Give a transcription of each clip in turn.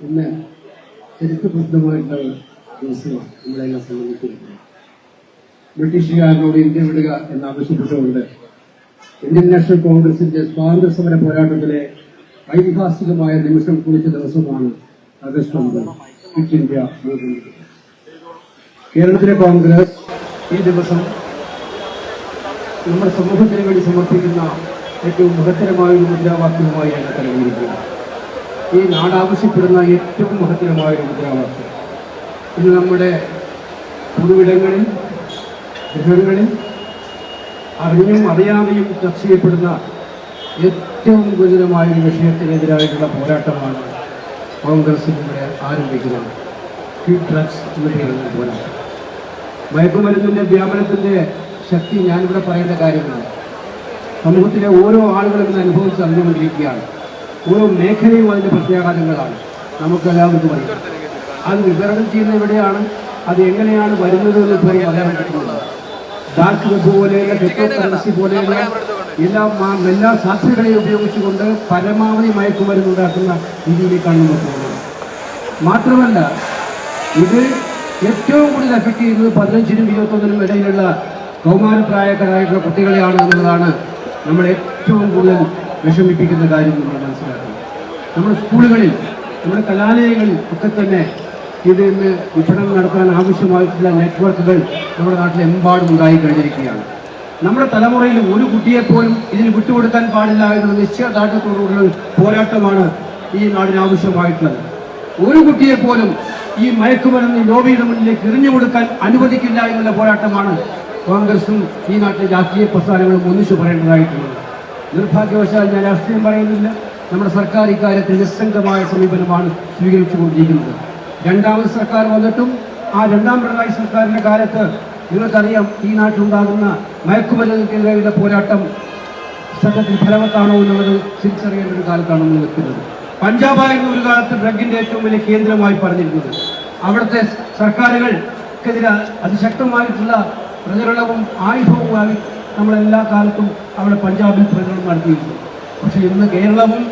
ഇന്ന് ചരിത്രപ്രസിദ്ധമായിട്ടുള്ള ദിവസമാണ് നമ്മളെല്ലാം സംബന്ധിച്ചിരിക്കുന്നത് ബ്രിട്ടീഷുകാരനോട് ഇന്ത്യ വിടുക എന്നാവശ്യപ്പെട്ടുകൊണ്ട് ഇന്ത്യൻ നാഷണൽ കോൺഗ്രസിന്റെ സ്വാതന്ത്ര്യ സമര പോരാട്ടത്തിലെ ഐതിഹാസികമായ നിമിഷം കുറിച്ച ദിവസമാണ് ആഗസ്റ്റ് ഒമ്പത്. ക്വിറ്റ് ഇന്ത്യ കേരളത്തിലെ കോൺഗ്രസ് ഈ ദിവസം നമ്മുടെ സമൂഹത്തിന് വേണ്ടി സമർപ്പിക്കുന്ന ഏറ്റവും മഹത്തരമായ ഒരു മുദ്രാവാക്യവുമായി ഞങ്ങൾ കലർന്നിരിക്കുകയാണ് ഈ നാടാവശ്യപ്പെടുന്ന ഏറ്റവും മഹത്തരമായ ഒരു മുദ്രാവാക്യം. ഇന്ന് നമ്മുടെ പൊതുവിടങ്ങളിൽ ഗൃഹങ്ങളിൽ അറിഞ്ഞും അറിയാതെയും ചർച്ച ചെയ്യപ്പെടുന്ന ഏറ്റവും ഗുരുതരമായ ഒരു വിഷയത്തിനെതിരായിട്ടുള്ള പോരാട്ടമാണ് കോൺഗ്രസിലൂടെ ആരംഭിക്കുന്നത്. ക്വിറ്റ് ഡ്രഗ്സ് എന്ന പോരാട്ടം. മയക്കുമരുന്നിന്റെ വ്യാപനത്തിന്റെ ശക്തി ഞാനിവിടെ പറയേണ്ട കാര്യമില്ല സമൂഹത്തിലെ ഓരോ ആളുകളും ഇന്ന് അനുഭവിച്ച് അറിഞ്ഞുകൊണ്ടിരിക്കുകയാണ്. ഓരോ മേഖലയും അതിന്റെ പ്രത്യാഘാതങ്ങളാണ്. നമുക്കെല്ലാവർക്കും അറിയാം. അത് വിതരണം ചെയ്യുന്ന എവിടെയാണ്? അത് എങ്ങനെയാണ് വരുന്നത് എന്ന് ഇതുവരെ പറയാൻ പറ്റുന്നില്ല ഡാർക്ക് വെബ് പോലെയുള്ള ക്രിപ്റ്റോ കറൻസി പോലെയുള്ള എല്ലാ എല്ലാ സാധ്യതകളെയും ഉപയോഗിച്ചുകൊണ്ട് പരമാവധി മയക്കുമരുന്ന് ഉണ്ടാക്കുന്ന രീതിയിലേക്കാണ് നമ്മൾ പോകുന്നത്. മാത്രമല്ല ഇത് ഏറ്റവും കൂടുതൽ അഫക്റ്റ് ചെയ്യുന്നത് പതിനഞ്ചിനും ഇരുപത്തൊന്നിനും ഇടയിലുള്ള കൗമാരപ്രായക്കാരായിട്ടുള്ള കുട്ടികളെയാണ് എന്നുള്ളതാണ് നമ്മൾ ഏറ്റവും കൂടുതൽ വിഷമിപ്പിക്കുന്ന കാര്യം എന്നുള്ളത് നമ്മുടെ സ്കൂളുകളിൽ നമ്മുടെ കലാലയങ്ങളിൽ ഒക്കെ തന്നെ ഇത് ഇന്ന് വിപണനം നടത്താൻ ആവശ്യമായിട്ടുള്ള നെറ്റ്വർക്കുകൾ നമ്മുടെ നാട്ടിൽ നാട്ടിലെമ്പാടും ഉണ്ടായി കഴിഞ്ഞിരിക്കുകയാണ്. നമ്മുടെ തലമുറയിൽ ഒരു കുട്ടിയെപ്പോലും ഇതിന് വിട്ടുകൊടുക്കാൻ പാടില്ല എന്നുള്ള നിശ്ചയദാർഢ്യത്തോടുള്ള പോരാട്ടമാണ് ഈ നാടിന് ആവശ്യമായിട്ടുള്ളത് ഒരു കുട്ടിയെപ്പോലും ഈ മയക്കുമരുന്ന് ലോബിയുടെ മുന്നിലേക്ക് എറിഞ്ഞു കൊടുക്കാൻ അനുവദിക്കില്ല എന്നുള്ള പോരാട്ടമാണ് കോൺഗ്രസും ഈ നാട്ടിലെ രാഷ്ട്രീയ പ്രസ്ഥാനങ്ങളും ഒന്നിച്ചു പറയേണ്ടതായിട്ടുള്ളത്. നിർഭാഗ്യവശാൽ ഞാൻ രാഷ്ട്രീയം പറയുന്നില്ല. നമ്മുടെ സർക്കാർ ഇക്കാര്യത്തിൽ നിസ്സംഗമായ സമീപനമാണ് സ്വീകരിച്ചുകൊണ്ടിരിക്കുന്നത്. രണ്ടാമത് സർക്കാർ വന്നിട്ടും ആ രണ്ടാം പിണറായി സർക്കാരിന്റെ കാലത്ത് നിങ്ങൾക്കറിയാം ഈ നാട്ടിലുണ്ടാകുന്ന മയക്കുമരുന്നിനെതിരെയുള്ള പോരാട്ടം സത്യത്തിൽ ഫലവത്താണോ എന്നുള്ളത് തിരിച്ചറിയേണ്ട ഒരു കാലത്താണ് നമ്മൾ നിൽക്കുന്നത്. പഞ്ചാബായിരുന്നു ഒരു കാലത്ത് ഡ്രഗിന്റെ ഏറ്റവും വലിയ കേന്ദ്രമായി പറഞ്ഞിരുന്നത്. അവിടുത്തെ സർക്കാരുകൾക്കെതിരെ അതിശക്തമായിട്ടുള്ള പ്രചരണവും ആയുധവുമായി നമ്മളെല്ലാ കാലത്തും അവിടെ പഞ്ചാബിൽ പ്രചരണം നടത്തിയിരുന്നു. പക്ഷെ ഇന്ന് കേരളവും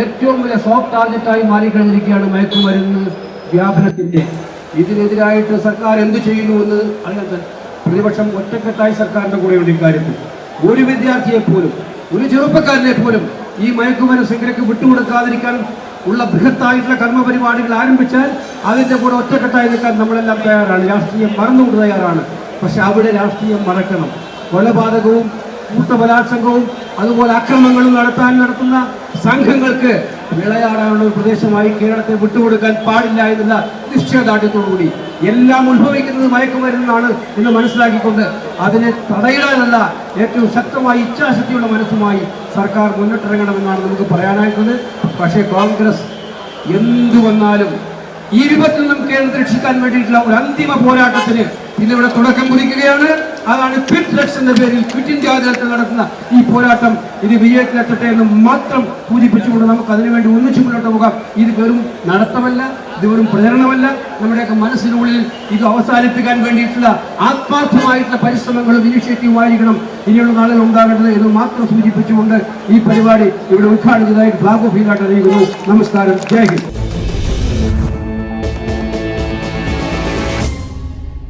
ഏറ്റവും വലിയ സോഫ്റ്റ് ടാർഗറ്റായി മാറിക്കഴിഞ്ഞിരിക്കുകയാണ് മയക്കുമരുന്ന് വ്യാപനത്തിന്റെ. ഇതിനെതിരായിട്ട് സർക്കാർ എന്ത് ചെയ്യുന്നു എന്ന് അറിയാൻ പ്രതിപക്ഷം ഒറ്റക്കെട്ടായി സർക്കാരിന്റെ കൂടെയുണ്ട് ഇക്കാര്യത്തിൽ. ഒരു വിദ്യാർത്ഥിയെ പോലും ഒരു ചെറുപ്പക്കാരനെ പോലും ഈ മയക്കുമരുന്ന് സിഗരറ്റ് വിട്ടുകൊടുക്കാതിരിക്കാൻ ഉള്ള ബൃഹത്തായിട്ടുള്ള കർമ്മപരിപാടികൾ ആരംഭിച്ചാൽ അതിന്റെ കൂടെ ഒറ്റക്കെട്ടായി നിൽക്കാൻ നമ്മളെല്ലാം തയ്യാറാണ്. രാഷ്ട്രീയം മറന്നുകൊണ്ട് തയ്യാറാണ്. പക്ഷെ അവിടെ രാഷ്ട്രീയം മറക്കണം. കൊലപാതകവും കൂട്ടബലാത്സംഗവും അതുപോലെ അക്രമങ്ങളും നടത്താൻ നടത്തുന്ന സംഘങ്ങൾക്ക് വിളയാടാനുള്ള ഒരു പ്രദേശമായി കേരളത്തെ വിട്ടുകൊടുക്കാൻ പാടില്ല എന്നുള്ള നിശ്ചയദാർഢ്യത്തോടുകൂടി എല്ലാം ഉത്ഭവിക്കുന്നത് മയക്കുമരുന്നാണ് എന്ന് മനസ്സിലാക്കിക്കൊണ്ട് അതിനെ തടയിടാനുള്ള ഏറ്റവും ശക്തമായ ഇച്ഛാശക്തിയുള്ള മനസ്സുമായി സർക്കാർ മുന്നിട്ടിറങ്ങണമെന്നാണ് നമുക്ക് പറയാനായിട്ടുള്ളത്. പക്ഷേ കോൺഗ്രസ് എന്തു വന്നാലും ഈ വിപത്തിൽ നിന്നും കേരളത്തെ രക്ഷിക്കാൻ വേണ്ടിയിട്ടുള്ള ഒരു അന്തിമ പോരാട്ടത്തിന് ഇന്നിവിടെ തുടക്കം കുറിക്കുകയാണ്. അതാണ് ക്വിറ്റ് ലക്സ് എന്ന പേരിൽ ക്വിറ്റ് ഇന്ത്യ ദിനത്തിൽ നടത്തുന്ന ഈ പോരാട്ടം. ഇത് വിജയത്തിലെത്തട്ടെ എന്ന് മാത്രം സൂചിപ്പിച്ചുകൊണ്ട് നമുക്ക് അതിനുവേണ്ടി ഒന്നിച്ചു മുന്നോട്ട് പോകാം. ഇത് വെറും നടത്തമല്ല ഇത് വെറും പ്രചരണമല്ല. നമ്മുടെയൊക്കെ മനസ്സിനുള്ളിൽ ഇത് അവസാനിപ്പിക്കാൻ വേണ്ടിയിട്ടുള്ള ആത്മാർത്ഥമായിട്ടുള്ള പരിശ്രമങ്ങളും ഇനിഷ്യേറ്റീവും ആയിരിക്കണം ഇനിയുള്ള നാളുകൾ ഉണ്ടാകേണ്ടത് എന്ന് മാത്രം സൂചിപ്പിച്ചുകൊണ്ട് ഈ പരിപാടി ഇവിടെ ഉദ്ഘാടനം ചെയ്തതായി ഫ്ലാഗ് ഓഫ് അറിയിക്കുന്നു. നമസ്കാരം. ജയ് ഹിന്ദ്.